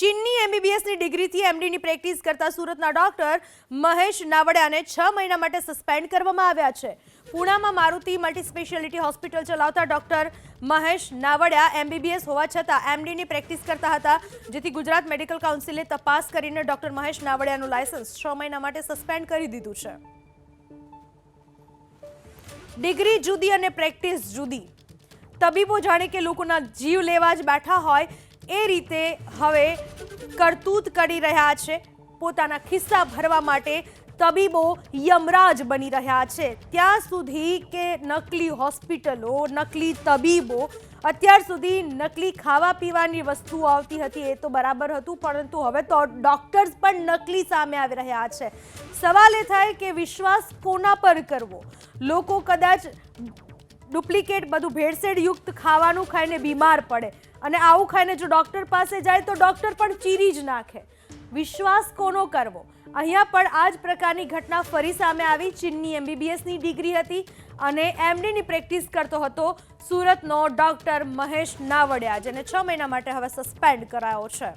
ચીનની એમબીબીએસની ડિગ્રીથી એમડીની પ્રેક્ટિસ કરતા સુરતના ડોક્ટર મહેશ નાવડિયાને છ મહિના માટે સસ્પેન્ડ કરવામાં આવ્યા છે. પુણામાં મારુતિ મલ્ટી સ્પેશિયાલિટી હોસ્પિટલ ચલાવતા ડોક્ટર મહેશ નાવડિયા એમબીબીએસ હોવા છતાં એમડીની પ્રેક્ટિસ કરતા હતા, જેથી ગુજરાત મેડિકલ કાઉન્સિલે તપાસ કરીને ડોક્ટર મહેશ નાવડિયાનું લાયસન્સ છ મહિના માટે સસ્પેન્ડ કરી દીધું છે. ડિગ્રી જુદી અને પ્રેક્ટિસ જુદી. તબીબો જાણે કે લોકોના જીવ લેવા જ બેઠા હોય એ રીતે હવે કરતૂત કરી રહ્યા છે. પોતાના ખિસ્સા ભરવા માટે તબીબો યમરાજ બની રહ્યા છે. ત્યાં સુધી કે નકલી હોસ્પિટલો, નકલી તબીબો, અત્યાર સુધી નકલી ખાવા પીવાની વસ્તુઓ આવતી હતી એ તો બરાબર હતું, પરંતુ હવે તો ડૉક્ટર્સ પણ નકલી સામે આવી રહ્યા છે. સવાલ એ થાય કે વિશ્વાસ કોના પર કરવો? લોકો કદાચ ડુપ્લિકેટ બધું ભેળસેળયુક્ત ખાવાનું ખાઈને બીમાર પડે. અને આવું ખાઈને જો ડૉક્ટર પાસે જાય તો ડૉક્ટર પણ ચીરી જ નાખે. વિશ્વાસ કોનો કરવો? અહીંયા પણ આ જ પ્રકારની ઘટના ફરી સામે આવી. ચીનની એમબીબીએસની ડિગ્રી હતી અને એમડીની પ્રેક્ટિસ કરતો હતો સુરતનો ડૉક્ટર મહેશ નાવડિયા, જેને છ મહિના માટે હવે સસ્પેન્ડ કરાયો છે.